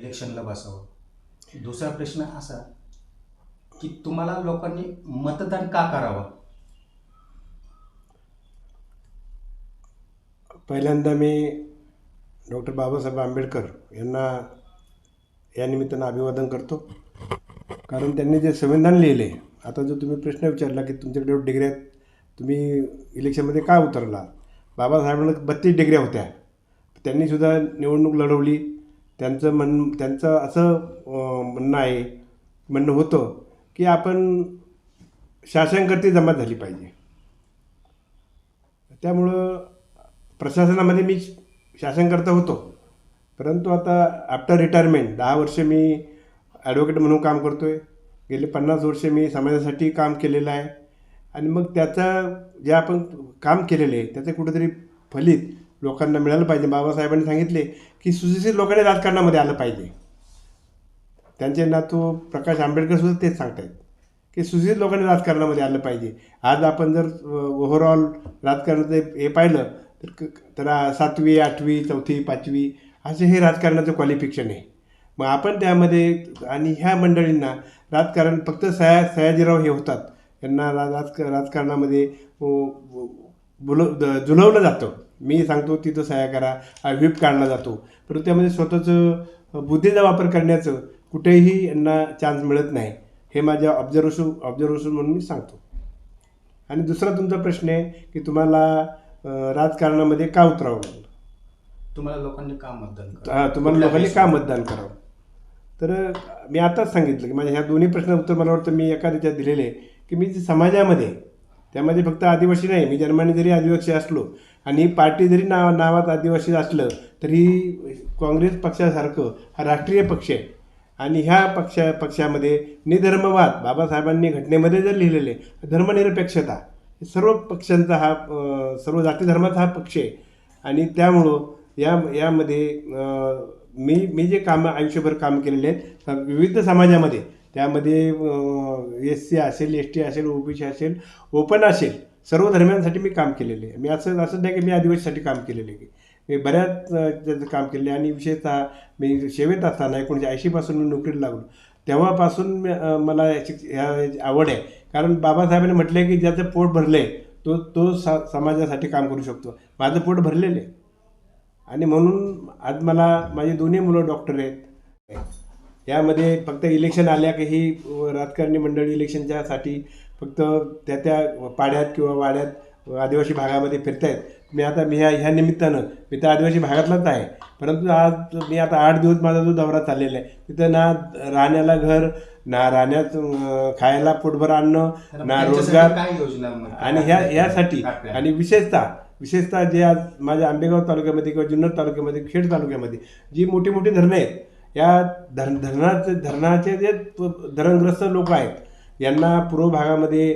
इलेक्शनला बसावं. दुसरा प्रश्न असा की तुम्हाला लोकांनी मतदान का करावं? पहिल्यांदा मी डॉक्टर बाबासाहेब आंबेडकर यांना या निमित्तानं अभिवादन करतो. कारण त्यांनी जे संविधान लिहिले आता जो तुम्ही प्रश्न विचारला की तुमच्याकडे डिग्री आहेत तुम्ही इलेक्शनमध्ये का उतरला? बाबासाहेबांना बत्तीस डिग्र्या होत्या. त्यांनीसुद्धा निवडणूक लढवली. त्यांचं म्हण त्यांचं असं म्हणणं आहे म्हणणं होतं की आपण शासनकर्ती जमा झाली पाहिजे. त्यामुळं प्रशासनामध्ये मी शासनकर्ता होतो. परंतु आता आफ्टर रिटायरमेंट दहा वर्ष मी ॲडव्होकेट म्हणून काम करतो आहे गेले पन्नास वर्ष मी समाजासाठी काम केलेलं आहे. आणि मग त्याचं जे आपण काम केलेलं आहे त्याचं कुठेतरी फलित लोकांना मिळालं पाहिजे. बाबासाहेबांनी सांगितले की सुशिक्षित लोकांनी राजकारणामध्ये आलं पाहिजे. त्यांचे नातू प्रकाश आंबेडकरसुद्धा तेच सांगतायत की सुशिक्षित लोकांनी राजकारणामध्ये आलं पाहिजे. आज आपण जर ओव्हरऑल राजकारणाचं हे- पाहिलं तर क- तर सातवी आठवी चौथी पाचवी असे हे राजकारणाचं क्वालिफिकेशन आहे. मग आपण त्यामध्ये आणि ह्या मंडळींना राजकारण फक्त सया सयाजीराव हे होतात. यांना राज राजकारणामध्ये अ, बुल द- जुलवलं जातं. मी सांगतो तिथं सह्या करा व्हीप काढला जातो. परंतु त्यामध्ये स्वतःचं बुद्धीचा वापर करण्याचं कुठेही यांना चान्स मिळत नाही. हे माझ्या ऑब्झर्वेशन ऑब्झर्वेशन म्हणून मी सांगतो. आणि दुसरा तुमचा प्रश्न आहे की तुम्हाला राजकारणामध्ये का उतरावं लागलं? तुम्हाला लोकांनी का मतदान? हा, तुम्हाला लोकांनी का? मतदान करावं? तर मी आताच सांगितलं की माझ्या ह्या दोन्ही प्रश्न उत्तर मला वाटतं मी एका त्याच्यात दिलेले की मी जे समाजामध्ये त्यामध्ये फक्त आदिवासी नाही मी जन्माने जरी आदिवासी असलो आणि पार्टी जरी नाव नावात आदिवासी असलं तरी काँग्रेस पक्षासारखं हा राष्ट्रीय पक्ष आहे. आणि ह्या पक्षा पक्षामध्ये निधर्मवाद बाबासाहेबांनी घटनेमध्ये जर लिहिलेले धर्मनिरपेक्षता सर्व पक्षांचा हा सर्व जाती धर्माचा हा पक्ष आहे. आणि त्यामुळं या यामध्ये मी मी जे कामं आयुष्यभर काम केलेले आहेत विविध समाजामध्ये त्यामध्ये एस सी असेल एस टी असेल ओबीसी असेल ओपन असेल सर्व धर्मांसाठी मी काम केलेले आहे. मी असं असं नाही की मी आदिवासीसाठी काम केलेले आहे. मी बऱ्याच त्याचं काम केले आणि विशेषतः मी सेवेत असताना एकोणीसशे ऐंशीपासून मी नोकरीला लागलो. तेव्हापासून मला याची ह्या आवड आहे. कारण बाबासाहेबांनी म्हटलं की ज्याचं पोट भरलं आहे तो तो सा समाजासाठी काम करू शकतो. माझं पोट भरलेलं आहे. आणि म्हणून आज मला माझी दोन्ही मुलं डॉक्टर आहेत. त्यामध्ये फक्त इलेक्शन आल्या की ही राजकारणी मंडळी इलेक्शनच्यासाठी फक्त त्या त्या पाड्यात किंवा वाड्यात आदिवासी भागामध्ये फिरतायत मी आता मी ह्या ह्या निमित्तानं मी तर आदिवासी भागातलाच आहे परंतु आज मी आता आठ दिवस माझा जो दौरा चाललेला आहे तिथं ना राहण्याला घर ना राहण्यात खायला पोटभर तर ना रोजगार? आणि ह्या ह्यासाठी? आणि विशेषतः विशेषतः जे आज माझ्या आंबेगाव तालुक्यामध्ये किंवा जुन्नर तालुक्यामध्ये खेड तालुक्यामध्ये जी मोठी मोठी धरणं आहेत या धर धरणाचे धरणाचे जे धरणग्रस्त लोक आहेत यांना पूर्व भागामध्ये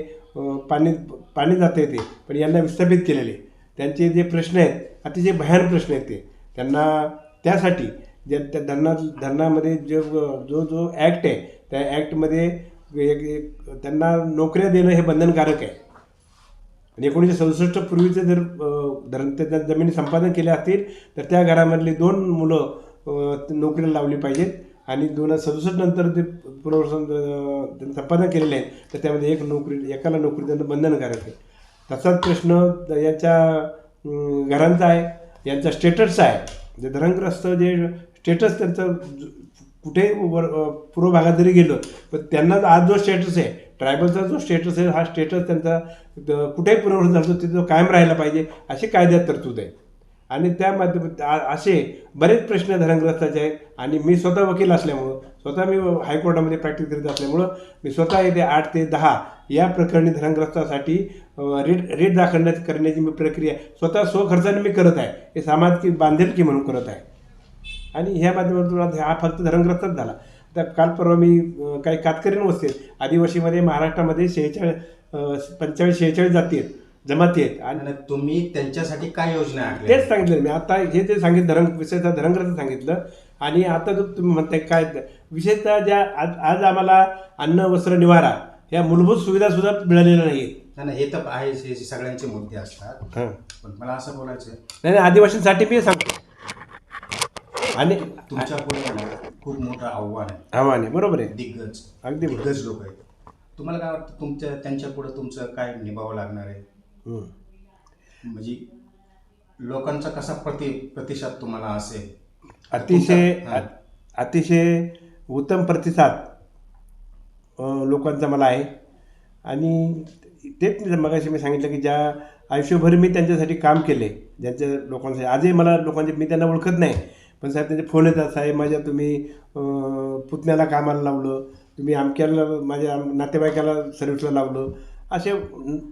पाणी पाणी जाता येते पण यांना विस्थापित केलेले. त्यांचे जे प्रश्न आहेत अतिशय भयान प्रश्न आहेत ते. त्यांना त्यासाठी ज्या त्या धरणा धरणामध्ये जो जो जो ॲक्ट आहे त्या ॲक्टमध्ये एक एक त्यांना नोकऱ्या देणं हे बंधनकारक आहे. आणि एकोणीसशे सदुसष्ट पूर्वीचे जर धरण त्या जमिनी संपादन केल्या असतील तर त्या घरामधली दोन मुलं नोकरीला लावली पाहिजेत. आणि दोन हजार सदुसष्ट नंतर ते पुनर्वसन त्यांनी संपादन केलेले आहे तर त्यामध्ये एक नोकरी एकाला नोकरी देणं बंधनकारक आहे. तसाच प्रश्न याच्या घरांचा आहे. यांचा स्टेटसचा आहे. जे धरणग्रस्त जे स्टेटस त्यांचं कुठे कुठेही वर पूर्व भागात जरी गेलं पण त्यांना आज जो स्टेटस आहे ट्रायबलचा जो स्टेटस आहे हा स्टेटस त्यांचा कुठेही पुनर्वसन झालं तिथं कायम राहायला पाहिजे अशी कायद्यात तरतूद आहे. आणि त्या माध्यमात असे बरेच प्रश्न धरणग्रस्ताचे आहेत. आणि मी स्वतः वकील असल्यामुळं स्वतः मी हायकोर्टामध्ये प्रॅक्टिस करीत असल्यामुळं मी स्वतः येते आठ ते दहा या प्रकरणी धरणग्रस्तासाठी अ, रेट रेट दाखल करण्याची मी प्रक्रिया स्वतः स्वखर्चाने मी करत आहे. हे सामाजिक बांधिलकी म्हणून करत आहे. आणि ह्या माध्यमातून हा फक्त धरणग्रस्तच झाला. तर काल परवा मी काही कातकरीण वस्ती आहेत. आदिवासीमध्ये महाराष्ट्रामध्ये शेहेचाळीस पंचेचाळीस शेहेचाळीस जाती आहेत. जमाती आहेत आणि तुम्ही त्यांच्यासाठी काय योजना आखल्या तेच सांगितलं मी. आता हे जे सांगितलं धरण विशेषतः धरणग्रस्त सांगितलं. आणि आता जो तुम्ही म्हणताय काय विशेषतः ज्या आज आज आम्हाला अन्न वस्त्र निवारा या मूलभूत सुविधा सुद्धा मिळालेल्या नाही, नाही, हे तर आहे हे सगळ्यांचे मुद्दे असतात. हां. पण मला असं बोलायचं आहे, नाही नाही, आदिवासींसाठी मी सांगतो. आणि तुमच्यापुढे ना खूप मोठं आव्हान आहे. आव्हान आहे. बरोबर आहे. दिग्गज. अगदी बरोबर. दिग्गज लोक आहेत. तुम्हाला काय वाटतं तुमच्या त्यांच्या पुढे तुमचं काय निभावं लागणार आहे. म्हणजे लोकांचा कसा प्रति प्रतिसाद तुम्हाला असेल अतिशय. अतिशय उत्तम प्रतिसाद लोकांचा मला आहे. आणि तेच मगाशी मी सांगितलं की ज्या आयुष्यभर मी त्यांच्यासाठी काम केले ज्यांच्या लोकांसाठी आजही मला लोकांचे मी त्यांना ओळखत नाही पण साहेब त्यांचे फोन येतात. साहेब माझ्या तुम्ही पुतण्याला कामाला लावलं तुम्ही आमक्याला माझ्या नातेवाईकाला सर्व्हिसला लावलं असे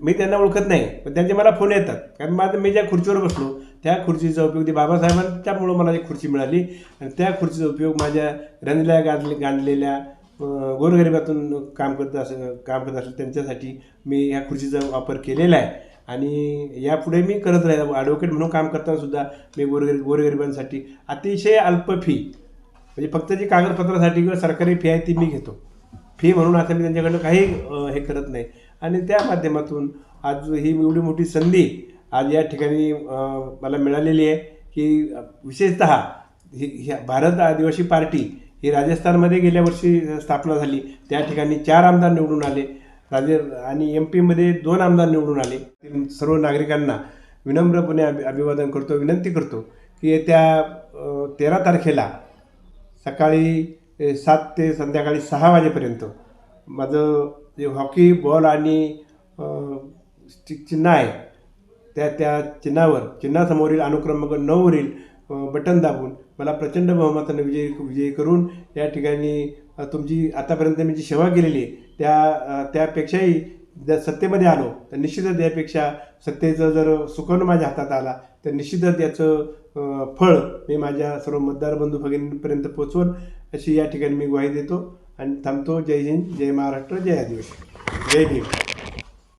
मी त्यांना ओळखत नाही पण त्यांचे मला फोन येतात. कारण माझं मी ज्या खुर्चीवर बसलो त्या खुर्चीचा उपयोग ते बाबासाहेबांच्यामुळं मला एक खुर्ची मिळाली. आणि त्या खुर्चीचा उपयोग माझ्या रंजल्या गाजले गांधलेल्या गोरगरिबातून काम करत असं काम करत असेल त्यांच्यासाठी मी ह्या खुर्चीचा वापर केलेला आहे. आणि यापुढे मी करत राहिलो. ॲडव्होकेट म्हणून काम करतानासुद्धा मी गोरगरी गोरगरिबांसाठी अतिशय अल्प फी म्हणजे फक्त जी कागदपत्रासाठी किंवा सरकारी फी आहे ती मी घेतो. फी म्हणून असं मी त्यांच्याकडनं काही हे करत नाही. आणि त्या माध्यमातून आज ही एवढी मोठी संधी आज या ठिकाणी मला मिळालेली आहे की विशेषत ही ह्या भारत आदिवासी पार्टी ही राजस्थानमध्ये गेल्या वर्षी स्थापना झाली. त्या ठिकाणी चार आमदार निवडून आले. राजे आणि एम पीमध्ये दोन आमदार निवडून आले. सर्व नागरिकांना विनम्रपणे अभि अभिवादन करतो विनंती करतो की येत्या तेरा तारखेला सकाळी सात ते संध्याकाळी सहा वाजेपर्यंत माझं जे हॉकी बॉल आणि चिन्ह आहे. त्या त्या चिन्हावर चिन्हासमोरील अनुक्रमांक नऊवरील बटन दाबून मला प्रचंड बहुमतानं विजयी विजयी करून या ठिकाणी तुमची आतापर्यंत मी जी सेवा केलेली आहे त्या त्यापेक्षाही जर सत्तेमध्ये आलो तर निश्चितच यापेक्षा सत्तेचं जर सुकवणं माझ्या हातात आला तर निश्चितच याचं फळ मी माझ्या सर्व मतदार बंधू भगिनींपर्यंत पोचवल अशी या ठिकाणी मी ग्वाही देतो. आणि थांबतो जय हिंद जय महाराष्ट्र जय आदिवासी जय भीम